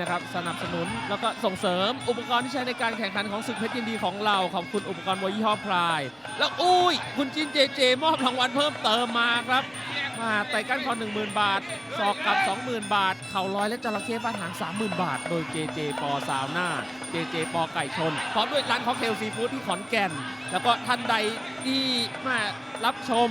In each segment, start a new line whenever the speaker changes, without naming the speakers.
นะครับสนับสนุนแล้วก็ส่งเสริมอุปกรณ์ที่ใช้ในการแข่งขันของศึกเพชรยินดีของเราขอบคุณอุปกรณ์วยยี่ห้อพลาย แล้วอุ้ย คุณจินเจเจมอบรางวัลเพิ่มเติมมาครับมาไต่กั้นคอ10,000 บาทศอกกับ 20,000 บาท เข่าลอยและจระเข้ฟาดหาง 30,000 บาท โดยเจเจปอซาวหน่าเจเจปอไก่ชนพร้อมด้วยร้านค็อกเทลซีฟู้ดที่ขอนแก่น แล้วก็ท่านใดที่มารับชม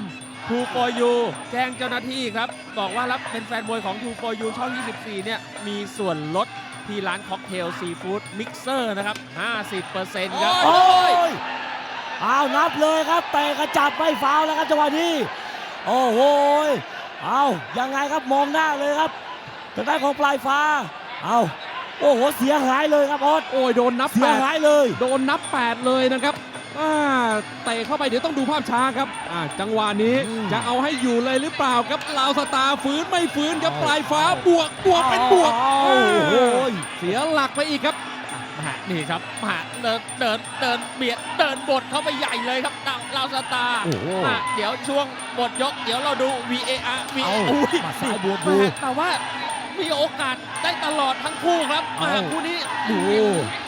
ทูโ o ยูแจ้งเจ้าหน้าที่ครับ บอกว่ารับเป็นแฟนมวยของทูโ o ยูช่อง 24 เนี่ย มีส่วนลดที่ร้านค็อกเทลซีฟู้ดมิกเซอร์นะครับ 50%ครับ
โอ้ยอ้าวนับเลยครับเตะกระจับไม่ฟาวล์แล้วครับจังหวะนี้ โอ้โหยเอายังไงครับมองหน้าเลยครับทางด้านของปลายฟ้า เอาโอ้โหเสียหายเลยครับออส
โอ้ยโดนนับ
เสี
แป
ย
ด
หายเลย
โดนนับ 8 เลยนะครับ อ่าเตะเข้าไปเดี๋ยวต้องดูภาพช้าครับอ่าจังหวะนี้จะเอาให้อยู่เลยหรือเปล่าครับลาวสตาร์ฟื้นไม่ฟื้นครับปลายฟ้าบวกบวกเป็นบวก
โอ้โหย
เสียหลักไปอีกครับ
มานี่ครับมาเดินเดินเดินเบียดเดินบดเข้าไปใหญ่เลยครับดาวลาวสตาร์
โอ้โห
มาเดี๋ยวช่วงบทยก เดี๋ยวเราดู VAR
เอา
VAR อุ้ย
มาซ้ายบวกดู
มาแต่ว่า มีโอกาสได้ตลอดทั้งคู่ครับมา
เอา
คู่นี้
ดู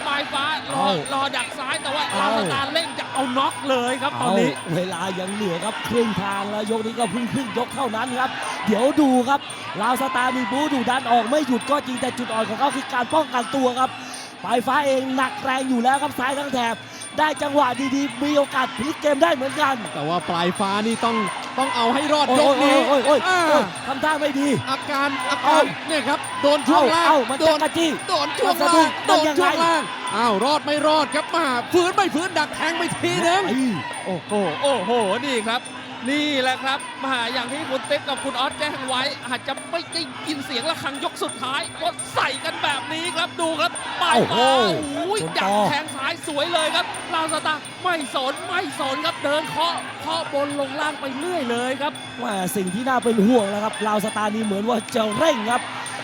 ปลายฟ้ารอ
เอา
รอดักซ้ายแต่ว่า
เอา
ลาวสตาร์เล่งจะเอาน็อกเลยครับตอนนี้
เาเวลายังเหลือครับครึ่งทางแล้วยกนี้ก็เพิ่งครึ่งยกเท่านั้นครับ เดี๋ยวดูครับลาวสตาร์มีบูดูดันออกไม่หยุดก็จริงแต่จุดอ่อนของเขาคือการป้องกันตัวครับปลายฟ้าเองหนักแรงอยู่แล้วครับซ้ายทั้งแถบได้จังหวะดีๆ มีโอกาสพลิกเกมได้เหมือนกัน
แต่ว่าปลายฟ้านี่ต้อง ต้องเอาให้รอด
โอ้ย
ยก
โอ้ย
นี้
โอ้ยโอ้ย
อ่า
โอ้ยทำท่าไม่ดี
อาการอา
เอ้า
การเนี่ยครับโดนช่วงล่าง
เอ้ามัน
โด
จะ
น
กระจี้
โดนช่วง
มันสะ
ล่า
ดุ้
ง
ง
โดน
มันยัง
ช่วง
ไง
ล่างอ้าวรอดไม่รอดครับมาฟื้นไม่ฟื้นดักแทงไปทีนึง
ไอ้
โอ้โหโอ้โหนี่ครับ นี่แหละครับมาอย่างที่คุณติ๊กกับคุณออสแจ้งไว้ อาจจะไม่ได้ยินเสียงระฆังยกสุดท้ายว่าใส่กันแบบนี้ครับดูครับปลายฟ้าโอ้ยอยากแทงซ้ายสวยเลยครับลาวสตาร์ไม่สนไม่สนครับเดินเคาะเคาะบนลงล่างไปเรื่อยเลยครับ
ว่าสิ่งที่น่าเป็นห่วงนะครับลาวสตาร์นี่เหมือนว่าจะเร่งครับ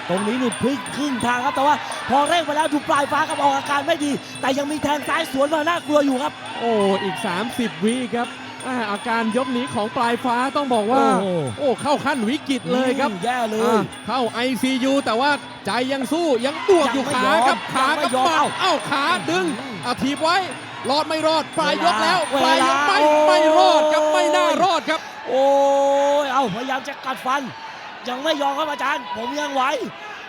ตรงนี้นี่พลิกครึ่งทางครับแต่ว่า พอเร่งไปแล้วดูปลายฟ้ากับออกอาการไม่ดี แต่ยังมีแทงซ้ายสวนมาน่ากลัวอยู่ครับ
โอ้อีก 30 วิครับ อ่าอาการยกนี้ของปลายฟ้าต้องบอกว่า
โอ้
โอ้เข้าขั้นวิกฤตเลยครับ
อืมแย่เลย
อ่าเข้า ICU แต่ว่าใจยังสู้ยังบวกอยู่
ยังไม่
ขาย
อม
ครับขา
ยังไม่
กับ
ยอม
หมัด
เอ้า
เอ้าขาดึง
อืม
เอาถีบไว้ รอดไม่รอดปลายยกแล้ว
เวลา
ปลายยกไม่
โอ้
ไม่รอดครับไม่น่ารอดครับ
โอ้ย เอาพยายามจะกัดฟัน ยังไม่ยอมครับอาจารย์ ผมยังไหว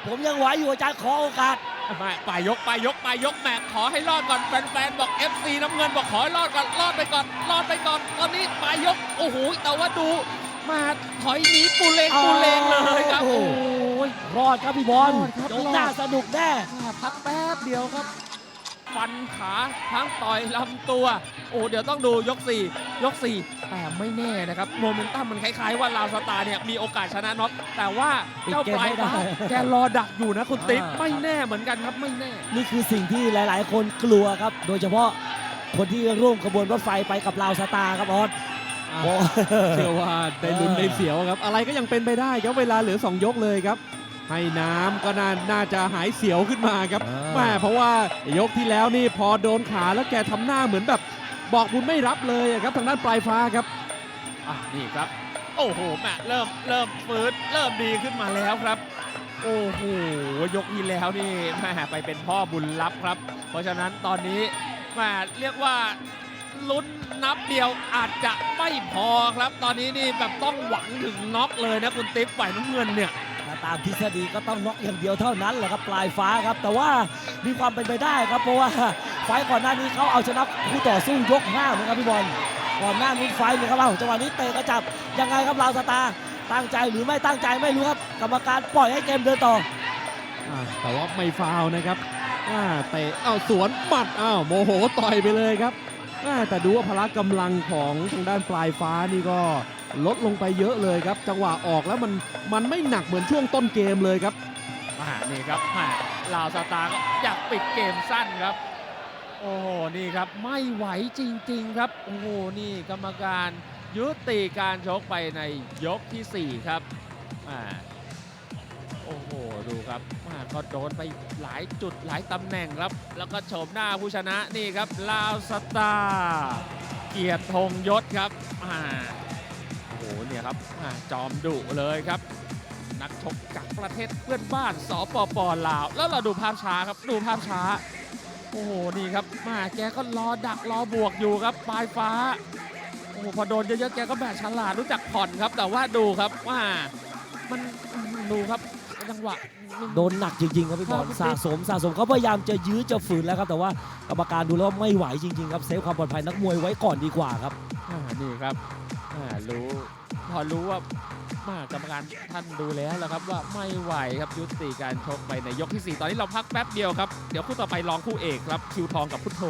ผมยังไหวอยู่อาจารย์ขอโอกาส
ไม่ปลายยกปลายยกปลายยกแหมขอให้รอดก่อนแฟนๆบอก FC น้ำเงินบอกขอให้รอดก่อนรอดไปก่อนรอดไปก่อนตอนนี้ปลายยกโอ้โหแต่ว่าดูมาถอยหนีปูเลงปูเลงเลยครับ
โอ้
โอ้
โห
ย
รอดครับพี่บอล
รอดครับ
ยกหน้าร
อด
สนุกแน่
พักแป๊บเดียวครับ ฟันขาทั้งต่อยลำตัว โอ้เดี๋ยวต้องดูยก 4 ยก 4 แต่ไม่แน่นะครับโมเมนตัมมันคล้ายๆว่าลาวสตาร์เนี่ยมีโอกาสชนะน็อกแต่ว่าเจ้าปลายฟ้าแกรอดักอยู่นะคุณติ๊บไม่แน่เหมือนกันครับไม่แน่
นี่คือสิ่งที่หลาย ๆ คนกลัวครับ โดยเฉพาะคนที่ร่วมขบวนรถไฟไปกับลาวสตาร์ครับออส
อะ
โอ้
เชื่อว่าได้ลุ้น
เออ
ได้เสียวครับ อะไรก็ยังเป็นไปได้ครับเวลาเหลือ 2 ยกเลยครับ ให้น้ำก็น่าน่าจะหายเสียวขึ้นมาครับแม่เพราะว่ายกที่แล้วนี่พอโดนขาแล้วแกทำหน้าเหมือนแบบ บอกบุญไม่รับเลยอะครับทางด้านปลายฟ้าครับ
อะนี่ครับ โอ้โหแม่เริ่มเริ่มฟื้นเริ่มดีขึ้นมาแล้วครับ โอ้โหยกที่แล้วนี่แม่ไปเป็นพ่อบุญรับครับ เพราะฉะนั้นตอนนี้แม่เรียกว่าลุ้นนับเดียวอาจจะไม่พอครับ ตอนนี้นี่แบบต้องหวังถึงน็อกเลยนะคุณติ๊บฝ่ายน้ำเงินเนี่ย
ถ้า ตามทฤษฎีก็ต้องน็อกอย่างเดียวเท่านั้นแหละครับปลายฟ้าครับ แต่ว่ามีความเป็นไปได้ครับ เพราะว่าไฟก่อนหน้านี้เขาเอาชนะคู่ต่อสู้ยกห้าเหมือนกันพี่บอลก่อนหน้านู้ไฟล์หนึงครับเอาจังหวะนี้เตะกระจับยังไงครับลาวสตาร์ตั้งใจหรือไม่ตั้งใจไม่รู้ครับกรรมการปล่อยให้เกมเดินต่อ
อ่าแต่ว่าไม่ฟาวนะครับอ่าเตะเอาสวนหมัดอ้าวโมโหต่อยไปเลยครับ แต่ดูว่าพละกำลังของทางด้านปลายฟ้านี่ก็ลดลงไปเยอะเลยครับ จังหวะออกแล้วมันมันไม่หนักเหมือนช่วงต้นเกมเลยครับ
อ่านี่ครับม่ลาวสตาร์ก็อยากปิดเกมสั้นครับ โอ้โหนี่ครับไม่ไหวจริง ๆ ครับโอ้โหนี่กรรมการยุติการชกไปในยกทีสี่4 ครับอ่า ดูครับอ่าก็โดนไปหลายจุดหลายตำแหน่งครับ แล้วก็โฉมหน้าผู้ชนะนี่ครับ ลาวสตาร์เกียรติธงยศครับอ่าโอ้โหเนี่ยครับอ่าจอมดุเลยครับ นักชกจากประเทศเพื่อนบ้านสปปลาว แล้วเราดูภาพช้าครับดูภาพช้า โอ้โหนี่ครับมาแกก็รอดักรอบวกอยู่ครับปลายฟ้าโอ้โหพอโดนเยอะๆแกก็แบบฉลาดรู้จักผ่อนครับ แต่ว่าดูครับว่ามันดูครับ จังหวะ
โดนหนักจริงๆครับพี่บอล
ครับ
สะสมสะสมเขาพยายามจะยื้อจะฝืนแล้วครับแต่ว่ากรรมการดูแล้วไม่ไหวจริงๆครับเซฟความปลอดภัยนักมวยไว้ก่อนดีกว่าครับ
อ่านี่ครับอ่ารู้พอรู้ว่ามากรรมการท่านดูแล้วแหละครับว่าไม่ไหวครับยุติการชกไปในยกที่ 4 ตอนนี้เราพักแป๊บเดียวครับ เดี๋ยวคู่ต่อไปลองคู่เอกครับคิวทองกับพุทโธ